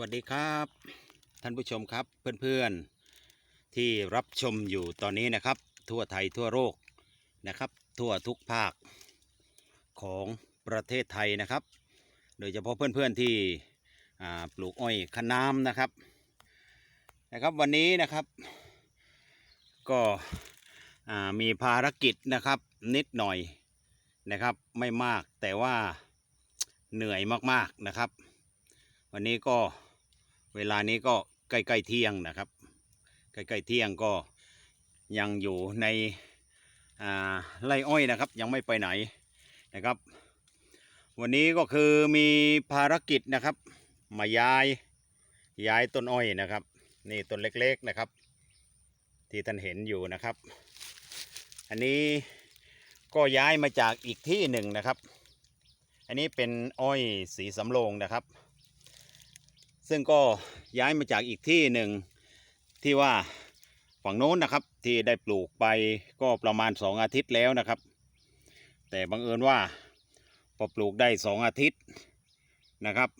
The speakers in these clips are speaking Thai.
วัสดีครับ ท่านผู้ชมครับเพื่อนๆที่รับชมอยู่ตอนนี้นะครับ ทั่วไทยทั่วโลกนะครับ ทั่วทุกภาคของประเทศไทยนะครับ โดยเฉพาะเพื่อนๆที่ปลูกอ้อยคะน้ำนะครับนะครับวันนี้นะครับ ก็มีภารกิจนะครับนิดหน่อยนะครับไม่มากแต่ว่าเหนื่อยมากๆนะครับ วันนี้ก็ เวลานี้ก็ใกล้ๆเที่ยงนะครับ ใกล้ๆเที่ยงก็ยังอยู่ในไร่อ้อยนะครับ ยังไม่ไปไหนนะครับ วันนี้ก็คือมีภารกิจนะครับ มาย้ายย้ายต้นอ้อยนะครับ นี่ต้นเล็กๆนะครับ ที่ท่านเห็นอยู่นะครับ อันนี้ก็ย้ายมาจากอีกที่หนึ่งนะครับ อันนี้เป็นอ้อยสีสำโรงนะครับ ซึ่งก็ย้ายมาจากอีกที่หนึ่งที่ว่าฝั่งโน้นนะครับที่ได้ปลูกไปก็ประมาณสองอาทิตย์แล้วนะครับ แต่บังเอิญว่าพอปลูกได้สองอาทิตย์นะครับ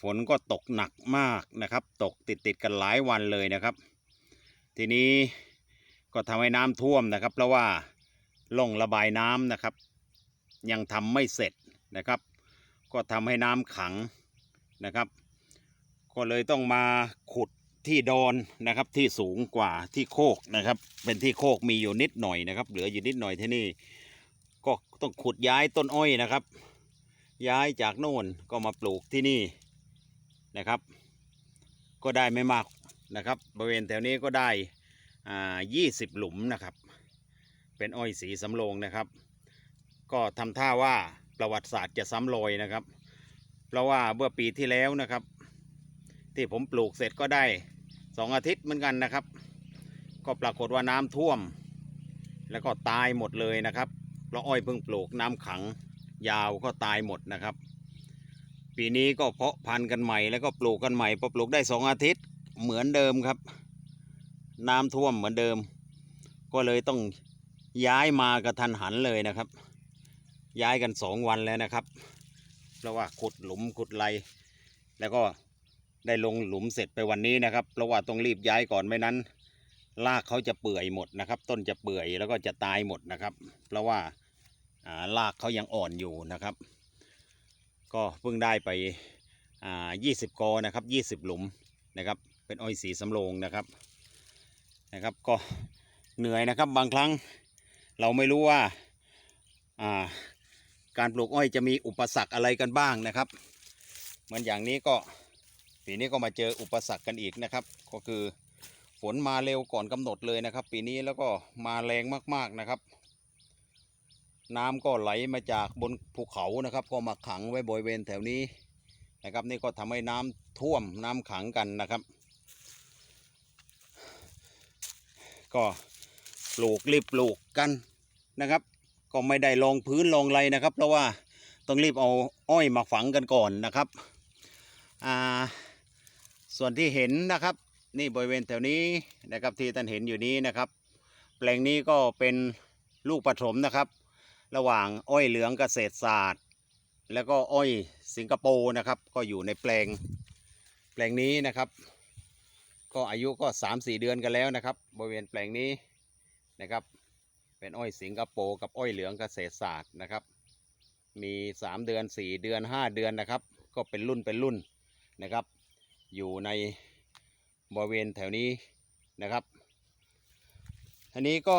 ฝนก็ตกหนักมากนะครับ ตกติดติดกันหลายวันเลยนะครับ ทีนี้ก็ทำให้น้ำท่วมนะครับ เพราะว่าล่องระบายน้ำนะครับ ยังทำไม่เสร็จนะครับ ก็ทำให้น้ำขังนะครับ ก็เลยต้องมาขุดที่ดอนนะครับที่สูงกว่าที่โคกนะครับ เป็นที่โคกมีอยู่นิดหน่อยนะครับ เหลืออยู่นิดหน่อยที่นี่ ก็ต้องขุดย้ายต้นอ้อยนะครับ ย้ายจากโน่นก็มาปลูกที่นี่นะครับ ก็ได้ไม่มากนะครับบริเวณแถวนี้ก็ได้อ่า20หลุมนะครับ เป็นอ้อยสีสำโรงนะครับ ก็ทำท่าว่าประวัติศาสตร์จะซ้ำรอยนะครับ เพราะว่าเมื่อปีที่แล้วนะครับ ที่ผมปลูกเสร็จก็ได้สองอาทิตย์เหมือนกันนะครับ ก็ปรากฏว่าน้ำท่วม แล้วก็ตายหมดเลยนะครับเพราะอ้อยเพิ่งปลูกน้ำขังยาวก็ตายหมดนะครับ ปีนี้ก็เพาะพันธุ์กันใหม่แล้วก็ปลูกกันใหม่พอปลูกได้สองอาทิตย์เหมือนเดิมครับ น้ำท่วมเหมือนเดิม ก็เลยต้องย้ายมากระทันหันเลยนะครับ ย้ายกันสองวันแล้วนะครับ เพราะว่าขุดหลุมขุดไรแล้วก็ ได้ลงหลุมเสร็จไปวันนี้นะครับ เพราะว่าต้องรีบย้ายก่อนไม่นั้นรากเขาจะเปื่อยหมดนะครับ ต้นจะเปื่อยแล้วก็จะตายหมดนะครับ เพราะว่าอ่ารากเขายังอ่อนอยู่นะครับ ก็เพิ่งได้ไปอ่า20 กอนะครับ 20 หลุมนะครับ เป็นอ้อยสีสำโรงนะครับนะครับ ก็เหนื่อยนะครับบางครั้งเราไม่รู้ว่าการปลูกอ้อยจะมีอุปสรรคอะไรกันบ้างนะครับ เหมือนอย่างนี้ก็ ปีนี้ก็มาเจออุปสรรคกันอีกนะครับ ก็คือฝนมาเร็วก่อนกำหนดเลยนะครับ ปีนี้แล้วก็มาแรงมากๆนะครับ น้ำก็ไหลมาจากบนภูเขานะครับ ก็มาขังไว้บริเวณแถวนี้นะครับ นี่ก็ทำให้น้ำท่วมน้ำขังกันนะครับ ก็ปลูกรีบปลูกกันนะครับ ก็ไม่ได้ลองพื้นลองไรนะครับ เพราะว่าต้องรีบเอาอ้อยมาฝังกันก่อนนะครับอ่า ส่วนที่เห็นนะครับ นี่บริเวณแถวนี้นะครับที่ท่านเห็นอยู่นี้นะครับ แปลงนี้ก็เป็นลูกผสมนะครับ ระหว่างอ้อยเหลืองเกษตรศาสตร์ แล้วก็อ้อยสิงคโปร์นะครับ ก็อยู่ในแปลงแปลงนี้นะครับ ก็อายุก็3 4 เดือนกันแล้วนะครับ บริเวณแปลงนี้นะครับ เป็นอ้อยสิงคโปร์กับอ้อยเหลืองเกษตรศาสตร์นะครับ มี 3 เดือน 4 เดือน 5 เดือนนะครับ ก็เป็นรุ่นเป็นรุ่นนะครับ อยู่ในบริเวณแถวนี้นะครับ อันนี้ก็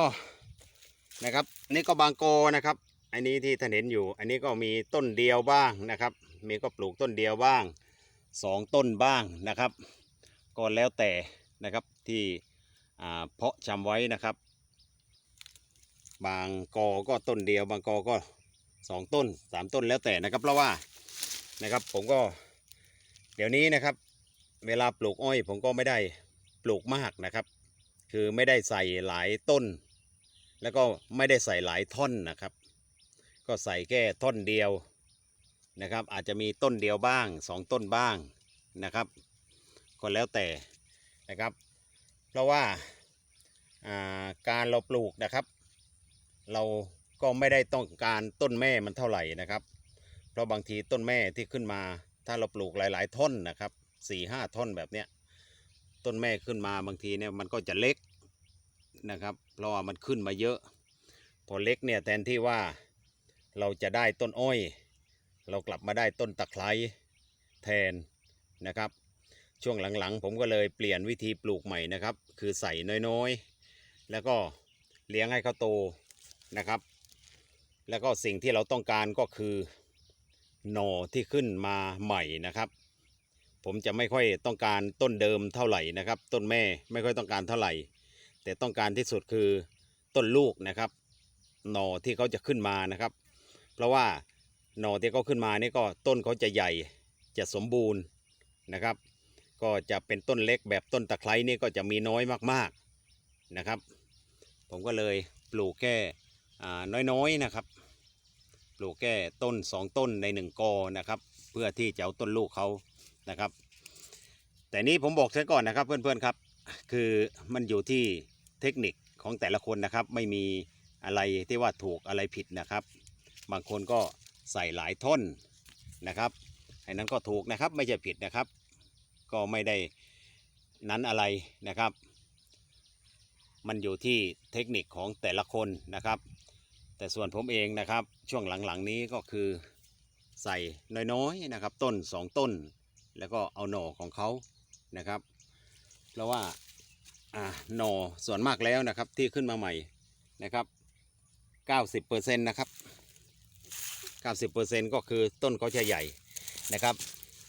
นะครับนี่ก็บางโกนะครับ อันนี้ที่ท่านเห็นอยู่ อันนี้ก็มีต้นเดียวบ้างนะครับ มีก็ปลูกต้นเดียวบ้างสองต้นบ้างนะครับก็แล้วแต่นะครับที่เพาะชำไว้นะครับ บางกอก็ต้นเดียว บางกอก็สองต้นสามต้นแล้วแต่นะครับเพราะว่านะครับผมก็เดี๋ยวนี้นะครับ เวลาปลูกอ้อยผมก็ไม่ได้ปลูกมากนะครับ คือไม่ได้ใส่หลายต้น แล้วก็ไม่ได้ใส่หลายท่อนนะครับ ก็ใส่แค่ท่อนเดียวนะครับ อาจจะมีต้นเดียวบ้างสองต้นบ้างนะครับก็แล้วแต่นะครับ เพราะว่าาการเราปลูกนะครับ เราก็ไม่ได้ต้องการต้นแม่มันเท่าไหร่นะครับ เพราะบางทีต้นแม่ที่ขึ้นมาถ้าเราปลูกหลาย ๆ ท่อนนะครับ สี่ห้าท่อนแบบเนี้ยต้นแม่ขึ้นมาบางทีเนี่ยมันก็จะเล็กนะครับ เพราะว่ามันขึ้นมาเยอะ พอเล็กเนี่ยแทนที่ว่าเราจะได้ต้นอ้อย เรากลับมาได้ต้นตะไคร้แทนนะครับ ช่วงหลังๆ ผมก็เลยเปลี่ยนวิธีปลูกใหม่นะครับ คือใส่น้อยๆ แล้วก็เลี้ยงให้เขาโตนะครับ แล้วก็สิ่งที่เราต้องการก็คือหน่อที่ขึ้นมาใหม่นะครับ ผมจะไม่ค่อยต้องการต้นเดิมเท่าไหร่นะครับ ต้นแม่ไม่ค่อยต้องการเท่าไหร่ แต่ต้องการที่สุดคือต้นลูกนะครับ หน่อที่เขาจะขึ้นมานะครับ เพราะว่าหน่อที่เขาขึ้นมานี่ก็ต้นเขาจะใหญ่จะสมบูรณ์นะครับ ก็จะเป็นต้นเล็กแบบต้นตะไคร้นี่ก็จะมีน้อยมากๆนะครับ ผมก็เลยปลูกแค่อ่าน้อยๆนะครับ ปลูกแค่ต้นสองต้นในหนึ่งกอนะครับ เพื่อที่จะเอาต้นลูกเขา นะครับ แต่นี้ผมบอกซะก่อนนะครับเพื่อนๆครับ คือมันอยู่ที่เทคนิคของแต่ละคนนะครับ ไม่มีอะไรที่ว่าถูกอะไรผิดนะครับ บางคนก็ใส่หลายท่อนนะครับไอ้นั้นก็ถูกนะครับไม่ใช่ผิดนะครับ ก็ไม่ได้นั้นอะไรนะครับ มันอยู่ที่เทคนิคของแต่ละคนนะครับ แต่ส่วนผมเองนะครับ ช่วงหลังๆนี้ก็คือใส่น้อยๆนะครับ ต้นสองต้น แล้วก็เอาหน่อของเขานะครับ เพราะว่าอ่าหน่อส่วนมากแล้วนะครับที่ขึ้นมาใหม่นะครับ 90%นะครับ90%ก็คือต้นเขาจะใหญ่นะครับ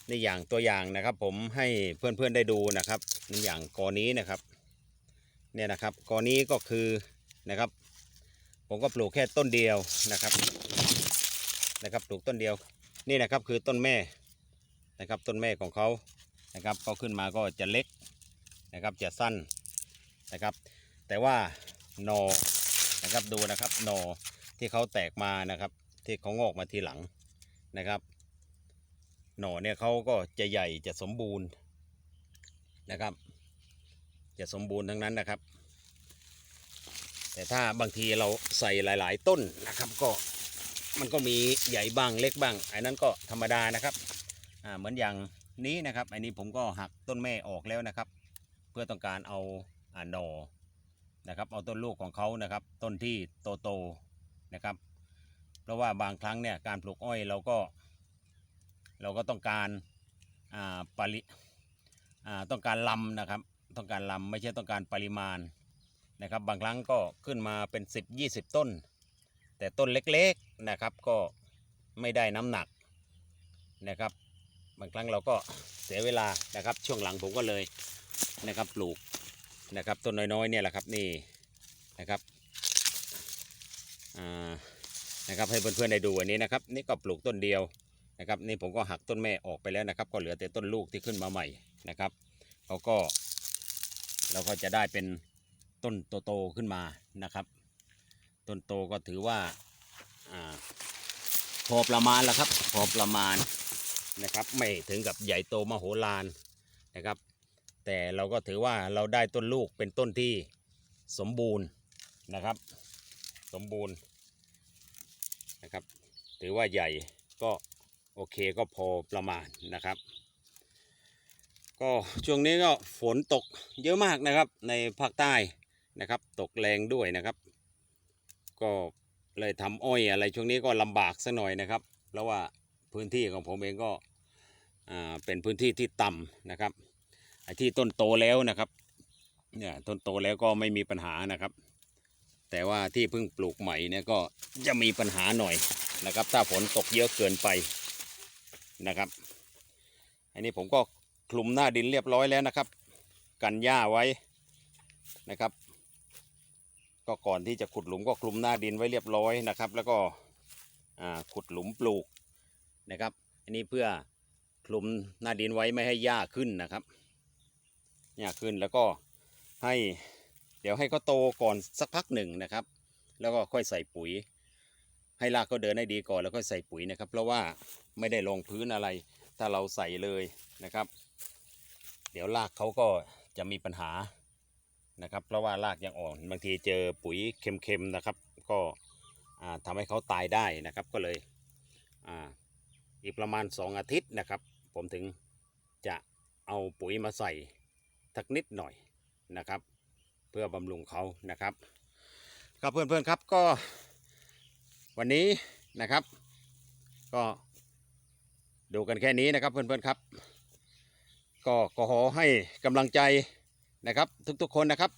ในอย่างตัวอย่างนะครับ ผมให้เพื่อนๆได้ดูนะครับในอย่างกอนี้นะครับเนี่ยนะครับกอนี้ก็คือนะครับ ผมก็ปลูกแค่ต้นเดียวนะครับนะครับปลูกต้นเดียวนี่นะครับคือต้นแม่ นะครับต้นแม่ของเขานะครับเขาขึ้นมาก็จะเล็กนะครับจะสั้นนะครับ แต่ว่าหนอนะครับดูนะครับหนอที่เขาแตกมานะครับ ที่เขางอกมาทีหลังนะครับหน่อเนี่ยเขาก็จะใหญ่จะสมบูรณ์นะครับ จะสมบูรณ์ทั้งนั้นนะครับ แต่ถ้าบางทีเราใส่หลาย ๆ ต้นนะครับ ก็มันก็มีใหญ่บ้างเล็กบ้างอันนั้นก็ธรรมดานะครับ อ่าเหมือนอย่างนี้นะครับ อันนี้ผมก็หักต้นแม่ออกแล้วนะครับ เพื่อต้องการเอาอ่าหน่อนะครับ เอาต้นลูกของเขานะครับ ต้นที่โตๆนะครับ เพราะว่าบางครั้งเนี่ยการปลูกอ้อยเราก็ เราก็ต้องการอ่าปริอ่าต้องการลำนะครับ ต้องการลำไม่ใช่ต้องการปริมาณนะครับ บางครั้งก็ขึ้นมาเป็น 10 20 ต้น แต่ต้นเล็กๆนะครับก็ไม่ได้น้ำหนักนะครับ บางครั้งเราก็เสียเวลานะครับ ช่วงหลังผมก็เลยนะครับปลูกนะครับต้นน้อยๆเนี่ยแหละครับนี่นะครับนะครับให้เพื่อนๆได้ดูวันนี้นะครับ นี่ก็ปลูกต้นเดียวนะครับนี่ผมก็หักต้นแม่ออกไปแล้วนะครับ ก็เหลือแต่ต้นลูกที่ขึ้นมาใหม่นะครับเขาก็เราก็จะได้เป็นต้นโตๆขึ้นมานะครับ ต้นโตก็ถือว่าอาพอประมาณแล้วครับ พอประมาณ นะครับ ไม่ถึงกับใหญ่โตมโหฬารนะครับ แต่เราก็ถือว่าเราได้ต้นลูกเป็นต้นที่สมบูรณ์นะครับ สมบูรณ์นะครับ ถือว่าใหญ่ก็โอเคก็พอประมาณนะครับ ก็ช่วงนี้ก็ฝนตกเยอะมากนะครับในภาคใต้นะครับ ตกแรงด้วยนะครับ ก็เลยทำอ้อยอะไรช่วงนี้ก็ลำบากสักหน่อยนะครับ เพราะว่า พื้นที่ของผมเองก็อ่าเป็นพื้นที่ที่ต่ำนะครับไอ้ที่ต้นโตแล้วนะครับเนี่ยต้นโตแล้วก็ไม่มีปัญหานะครับ แต่ว่าที่เพิ่งปลูกใหม่เนี่ยก็จะมีปัญหาหน่อยนะครับ ถ้าฝนตกเยอะเกินไปนะครับอันนี้ผมก็คลุมหน้าดินเรียบร้อยแล้วนะครับ กันหญ้าไว้นะครับ ก็ก่อนที่จะขุดหลุมก็คลุมหน้าดินไว้เรียบร้อยนะครับ แล้วก็อ่าขุดหลุมปลูก นะครับ อันนี้เพื่อคลุมหน้าดินไว้ไม่ให้หญ้าขึ้นนะครับหญ้าขึ้นแล้วก็ให้เดี๋ยวให้เขาโตก่อนสักพักหนึ่งนะครับ แล้วก็ค่อยใส่ปุ๋ย ให้รากเขาเดินได้ดีก่อนแล้วค่อยใส่ปุ๋ยนะครับ เพราะว่าไม่ได้ลงพื้นอะไร ถ้าเราใส่เลยนะครับ เดี๋ยวรากเขาก็จะมีปัญหานะครับ เพราะว่ารากยังอ่อนบางทีเจอปุ๋ยเค็มๆนะครับ ก็อ่าทำให้เขาตายได้นะครับก็เลย อีกประมาณ 2 อาทิตย์นะครับ ผมถึงจะเอาปุ๋ยมาใส่สักนิดหน่อยนะครับ เพื่อบำรุงเขานะครับครับเพื่อนๆครับก็วันนี้นะครับ ก็ดูกันแค่นี้นะครับเพื่อนๆครับ ก็ขอให้กำลังใจนะครับทุกๆคนนะครับ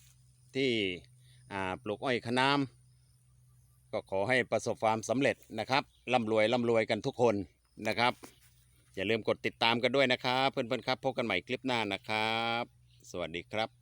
ที่ปลูกอ้อยขนามก็ขอให้ประสบความสำเร็จนะครับร่ำรวยร่ำรวยกันทุกคน นะครับ อย่าลืมกดติดตามกันด้วยนะครับ เพื่อนๆครับพบกันใหม่คลิปหน้านะครับ สวัสดีครับ